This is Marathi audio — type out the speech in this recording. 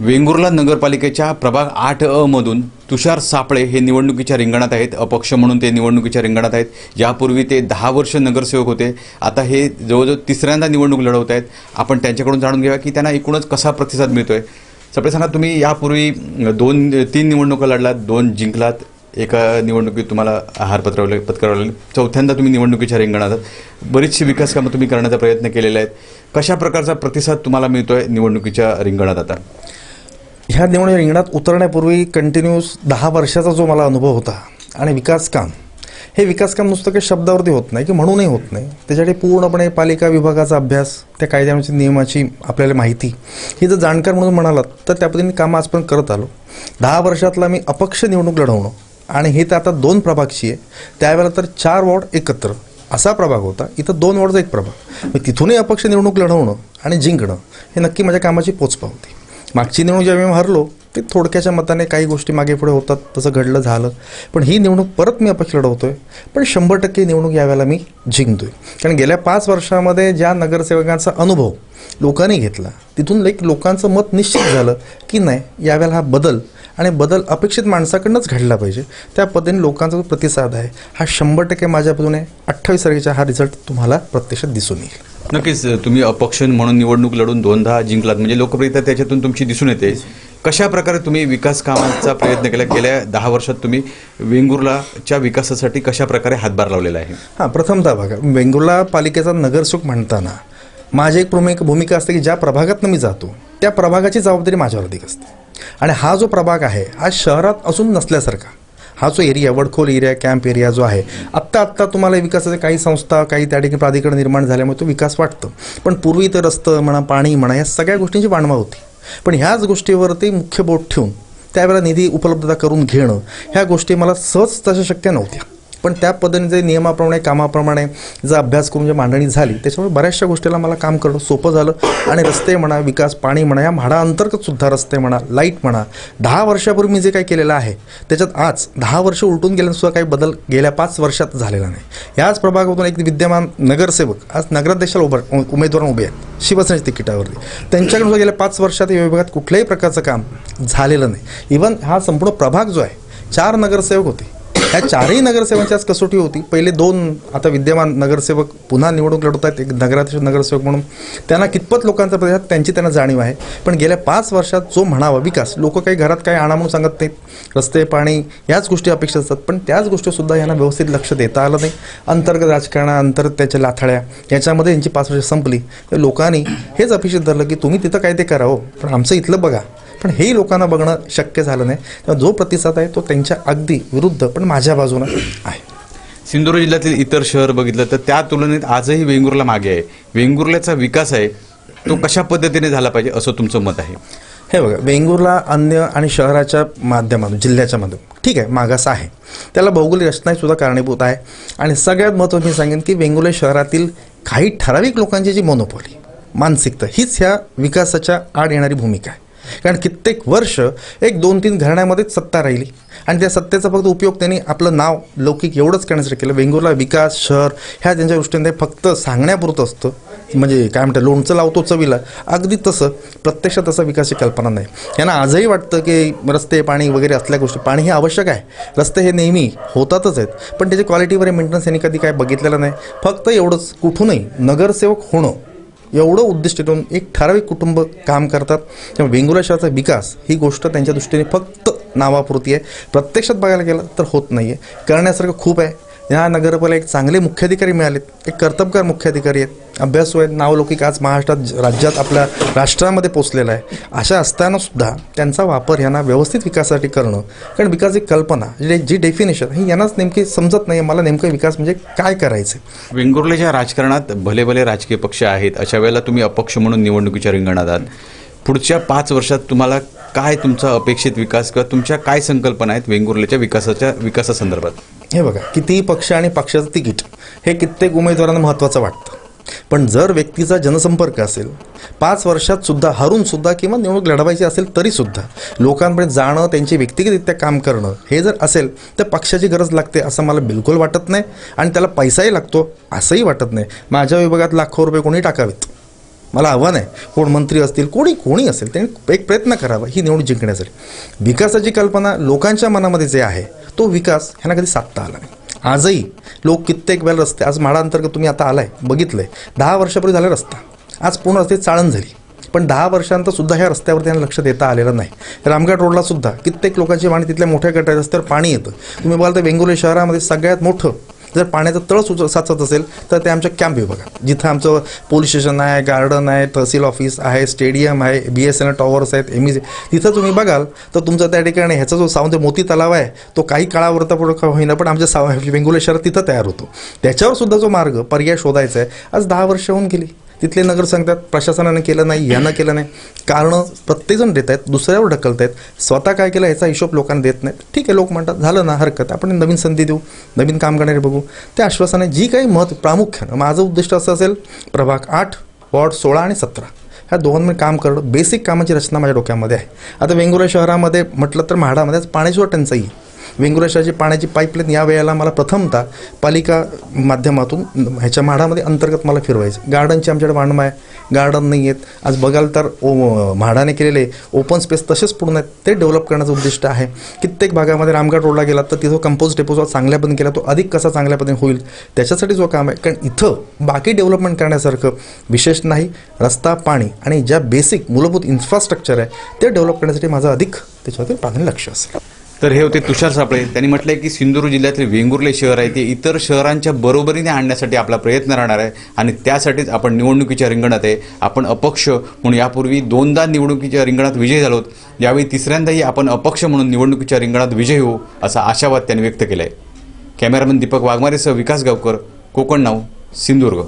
वेंगुर्ला नगरपालिकेच्या प्रभाग आठ अ मधून तुषार सापळे हे निवडणुकीच्या रिंगणात आहेत अपक्ष म्हणून ते निवडणुकीच्या रिंगणात आहेत. यापूर्वी ते दहा वर्ष नगरसेवक होते. आता हे जवळजवळ तिसऱ्यांदा निवडणूक लढवत आहेत. आपण त्यांच्याकडून जाणून घेऊया की त्यांना एकूणच कसा प्रतिसाद मिळतोय. सपळे सांगा तुम्ही यापूर्वी दोन तीन निवडणुका लढलात दोन जिंकलात एका निवडणुकीत तुम्हाला आहार पत्रवले पत्करावले. चौथ्यांदा तुम्ही निवडणुकीच्या रिंगणात बरीचशी विकास कामं तुम्ही करण्याचा प्रयत्न केलेले आहेत. कशा प्रकारचा प्रतिसाद तुम्हाला मिळतोय निवडणुकीच्या रिंगणात आता? ह्या निवडणूक रिंगणात उतरण्यापूर्वी कंटिन्यूस दहा वर्षाचा जो मला अनुभव होता आणि विकास काम हे विकास काम नुसतं काही शब्दावरती होत नाही की म्हणूनही होत नाही. त्याच्यासाठी पूर्णपणे पालिका विभागाचा अभ्यास त्या कायद्याची नियमाची आपल्याला माहिती ही जर जाणकार म्हणून म्हणालात तर त्या पद्धतीने कामं आजपर्यंत करत आलो. दहा वर्षातला मी अपक्ष निवडणूक लढवणं आणि हे तर आता दोन प्रभागची आहे त्यावेळेला तर चार वॉर्ड एकत्र असा प्रभाग होता. इथं दोन वॉर्डचा एक प्रभाग. मग तिथूनही अपक्ष निवडणूक लढवणं आणि जिंकणं हे नक्की माझ्या कामाची पोचपा होती मागची निवडणूक जेव्हा मी हरलो ते थोडक्याच्या मताने काही गोष्टी मागे पुढे होतात तसं घडलं झालं. पण ही निवडणूक परत मी अपक्ष आहे पण शंभर टक्के निवडणूक यावेळेला मी जिंकतोय. कारण गेल्या पाच वर्षामध्ये ज्या नगरसेवकांचा अनुभव लोकांनी घेतला तिथून लाईक लोकांचं मत निश्चित झालं की नाही यावेळेला हा बदल आणि बदल अपेक्षित माणसाकडनंच घडला पाहिजे. त्या पद्धतीने लोकांचा जो प्रतिसाद आहे हा शंभर टक्के माझ्या बाजूने अठ्ठावीस तारखेचा हा रिझल्ट तुम्हाला प्रत्यक्षात दिसून येईल. नक्कीच तुम्ही अपक्ष म्हणून निवडणूक लढून दोनदा जिंकलात. म्हणजे लोकप्रियता त्याच्यातून तुमची दिसून येते. कशा प्रकारे तुम्ही विकास कामांचा प्रयत्न केला? गेल्या दहा वर्षात तुम्ही वेंगुर्लाच्या विकासासाठी कशा प्रकारे हातभार लावलेला आहे? हां प्रथमतः बघा वेंगुर्ला पालिकेचा नगरसुख म्हणताना माझी एक प्रमुख भूमिका असते की ज्या प्रभागातनं मी जातो त्या प्रभागाची जबाबदारी माझ्यावर अधिक असते. आणि हा जो प्रभाग आहे हा शहरात असून नसल्यासारखा हा जो area Vadkhol area camp area जो आहे आत्ता आत्ता तुम्हाला विकासाचे काही संस्था काही त्या ठिकाणी प्राधिकरण निर्माण झाल्यामुळे तो विकास वाटतं. पण पूर्वी तर रस्तं म्हणा पाणी म्हणा या सगळ्या गोष्टींची वाणवा होती. पण ह्याच गोष्टीवरती मुख्य बोट ठेवून त्यावेळेला निधी उपलब्धता करून घेणं ह्या गोष्टी मला सहज तशा शक्य नव्हत्या. पण त्या पद्धतीने जे नियमाप्रमाणे कामाप्रमाणे जर अभ्यास करून जे मांडणी झाली त्याच्यामुळे बऱ्याचशा गोष्टीला मला काम करणं सोपं झालं. आणि रस्ते म्हणा विकास पाणी म्हणा या म्हाडा सुद्धा रस्ते म्हणा लाइट म्हणा दहा वर्षापूर्वी मी जे काही केलेलं आहे त्याच्यात आज दहा वर्ष उलटून गेल्यानंसुद्धा काही बदल गेल्या पाच वर्षात झालेला नाही. याच प्रभागातून एक विद्यमान नगरसेवक आज नगराध्यक्षाला उभं उमेदवार उभे आहेत शिवसेनेच्या तिकिटावरती. त्यांच्याकडून गेल्या पाच वर्षात या विभागात कुठल्याही प्रकारचं काम झालेलं नाही. इवन हा संपूर्ण प्रभाग जो आहे चार नगरसेवक होते. ह्या चारही नगरसेवकांची आज कसोटी होती. पहिले दोन आता विद्यमान नगरसेवक पुन्हा निवडणूक लढवत आहेत. एक नगराध्यक्ष नगरसेवक म्हणून. त्यांना कितपत लोकांचा प्रतिसाद त्यांची त्यांना जाणीव आहे. पण गेल्या पाच वर्षात जो म्हणावा विकास लोक काही घरात काही आणा म्हणून सांगत नाहीत. रस्ते पाणी याच गोष्टी अपेक्षित असतात. पण त्याच गोष्टीसुद्धा यांना व्यवस्थित लक्ष देता आलं नाही. अंतर्गत राजकारणा अंतर्गत त्याच्या लाथाळ्या याच्यामध्ये यांची पाच वर्ष संपली. तर लोकांनी हेच अपेक्षित धरलं की तुम्ही तिथं काय ते करावं हो. पण आमचं इथलं बघा. पण हेही लोकांना बघणं शक्य झालं नाही. तेव्हा जो प्रतिसाद आहे तो त्यांच्या अगदी विरुद्ध पण माझ्या बाजूनं आहे. सिंधुदुर्ग जिल्ह्यातील इतर शहर बघितलं तर त्या तुलनेत आजही वेंगुर्ला मागे आहे. वेंगुर्ल्याचा विकास आहे तो कशा पद्धतीने झाला पाहिजे असं तुमचं मत आहे? हे बघा वेंगुर्ला अन्य आणि शहराच्या माध्यमातून जिल्ह्याच्या माध्यमातून ठीक आहे मागास आहे. त्याला भौगोलिक रचनाही सुद्धा कारणीभूत आहे. आणि सगळ्यात महत्त्वाचं मी सांगेन की वेंगुर्ला शहरातील काही ठराविक लोकांची जी मोनोपॉली मानसिकता हीच ह्या विकासाच्या आड येणारी भूमिका आहे. कारण कित्येक वर्ष एक दोन तीन घराण्यामध्येच सत्ता राहिली. आणि त्या सत्तेचा फक्त उपयोग त्यांनी आपलं नाव लौकिक एवढंच करण्यासाठी केलं. वेंगुर्ला विकास शहर ह्या त्यांच्या दृष्टीने फक्त सांगण्यापुरतं असतं. म्हणजे काय म्हणतात लोणचं लावतो चवीला. अगदी तसं प्रत्यक्षात तसा विकासची कल्पना नाही. यांना आजही वाटतं की रस्ते पाणी वगैरे असल्या गोष्टी पाणी हे आवश्यक आहे. रस्ते हे नेहमी होतातच आहेत. पण त्याच्या क्वालिटीवर मेंटेनन्स यांनी कधी काय बघितलेलं नाही. फक्त एवढंच कुठूनही नगरसेवक होणं एवढं उद्दिष्ट ठेवून एक ठराविक कुटुंब काम करतात. त्यामुळे वेंगुर्ला शहराचा विकास ही गोष्ट त्यांच्या दृष्टीने फक्त नावापुरती आहे. प्रत्यक्षात बघायला गेलं तर होत नाही आहे करण्यासारखं खूप आहे. या नगरपालिका एक चांगले मुख्याधिकारी मिळालेत. एक कर्तबगार मुख्याधिकारी आहेत. अभ्यासू आहेत नावलौकिक आज महाराष्ट्रात राज्यात आपल्या राष्ट्रामध्ये पोचलेला आहे. अशा असतानासुद्धा त्यांचा वापर यांना व्यवस्थित विकासासाठी करणं कारण विकासाची कल्पना जी जी डेफिनेशन ही यांनाच नेमकी समजत नाही मला नेमकं विकास म्हणजे काय करायचं वेंगुर्लेच्या राजकारणात भले भले राजकीय पक्ष आहेत अशा वेळेला तुम्ही अपक्ष म्हणून निवडणुकीच्या रिंगणात आहात. पुढच्या पाच वर्षात तुम्हाला काय तुमचा अपेक्षित विकास किंवा तुमच्या काय संकल्पना आहेत वेंगुर्लेच्या विकासाच्या विकासासंदर्भात? हे बघा कितीही पक्ष आणि पक्षाचं तिकीट हे कित्येक उमेदवारांना महत्त्वाचं वाटतं. पण जर व्यक्तीचा जनसंपर्क असेल पाच वर्षात सुद्धा हरून सुद्धा किंवा निवडणूक लढवायची असेल तरी सुद्धा लोकांपर्यंत जाणं त्यांची व्यक्तिगतरित्या काम करणं हे जर असेल तर पक्षाची गरज लागते असं मला बिलकुल वाटत नाही आणि त्याला पैसाही लागतो असंही वाटत नाही. माझ्या विभागात लाखो रुपये कोणी टाकावेत. मला आव्हान आहे कोण मंत्री असतील कोणी कोणी असेल त्यांनी एक प्रयत्न करावा ही निवडणूक जिंकण्यासाठी. विकासाची कल्पना लोकांच्या मनामध्ये जे आहे तो विकास ह्यांना कधी साधता आला नाही. आजही लोक कित्येक वेळा रस्ते आज म्हाडा अंतर्गत तुम्ही आता आलाय बघितलंय. दहा वर्षापूर्वी झाला रस्ता. आज पूर्ण रस्ते चाळण झाली. पण दहा वर्षांतर सुद्धा ह्या रस्त्यावर त्यांना लक्ष देता आलेलं नाही. रामघाट रोडला सुद्धा कित्येक लोकांची माणी तिथल्या मोठ्या गटार रस्त्यावर पाणी येतं. तुम्ही बघाल तर वेंगुर्ले शहरामध्ये सगळ्यात मोठं जर पाण्याचं तळ सुच साचत असेल तर ते आमच्या कॅम्प विभागात जिथं आमचं पोलीस स्टेशन आहे गार्डन आहे तहसील ऑफिस आहे स्टेडियम आहे B S N L towers आहेत एम तिथं तुम्ही बघाल तर तुमचा त्या ठिकाणी ह्याचा जो सावंत मोती तलाव आहे तो काही काळावरता पुढं का होईना पण आमच्या साव वेंगुलेश्वर तिथं तयार होतो. त्याच्यावर सुद्धा जो मार्ग पर्याय शोधायचा आहे आज दहा वर्ष होऊन गेली. तिथले नगर सांगतात प्रशासनानं केलं नाही यानं केलं नाही. कारणं प्रत्येकजण देत आहेत दुसऱ्यावर ढकलत आहेत. स्वतः काय केलं याचा हिशोब लोकांना देत नाहीत. ठीक आहे लोक म्हणतात झालं ना हरकत आपण नवीन संधी देऊ नवीन काम करणारे बघू. त्या आश्वासाने जी काही मत प्रामुख्यानं माझं उद्दिष्ट असं असेल प्रभाग आठ वॉर्ड सोळा आणि सतरा. ह्या दोघांमध्ये काम करणं बेसिक कामाची रचना माझ्या डोक्यामध्ये आहे. आता वेंगुर्ला शहरामध्ये म्हटलं तर म्हाडामध्येच पाण्याची टंचाई वेंगुराशाची पाण्याची पाईपलाईन या वेळेला मला प्रथमतः पालिका माध्यमातून ह्याच्या म्हाडामध्ये अंतर्गत मला फिरवायचं. गार्डनची आमच्याकडे वाणमं आहे. गार्डन नाही आहेत. आज बघाल तर ओ म्हाडाने केलेले ओपन स्पेस तसेच पूर्ण आहेत. ते डेव्हलप करण्याचं उद्दिष्ट आहे. कित्येक भागामध्ये रामगड रोडला गेला तर तिथं कंपोज डेपो चांगल्या पद्धतीने केला तो अधिक कसा चांगल्या पद्धतीने होईल त्याच्यासाठी जो काम आहे. कारण इथं बाकी डेव्हलपमेंट करण्यासारखं विशेष नाही. रस्ता पाणी आणि ज्या बेसिक मूलभूत इन्फ्रास्ट्रक्चर आहे ते डेव्हलप करण्यासाठी माझं अधिक त्याच्यावरती प्राधान्य लक्ष असेल. तर हे होते तुषार सापळे. त्यांनी म्हटलंय की सिंधुदुर्ग जिल्ह्यातले वेंगुर्ले शहर आहे. ते इतर शहरांच्या बरोबरीने आणण्यासाठी आपला प्रयत्न राहणार आहे आणि त्यासाठीच आपण निवडणुकीच्या रिंगणात आहे. आपण अपक्ष म्हणून यापूर्वी दोनदा निवडणुकीच्या रिंगणात विजय झालोत. यावेळी तिसऱ्यांदाही आपण अपक्ष म्हणून निवडणुकीच्या रिंगणात विजय होऊ असा आशावाद त्यांनी व्यक्त केलाय. कॅमेरामन दीपक वाघमारेसह विकास गावकर कोकण नाव सिंधुदुर्ग.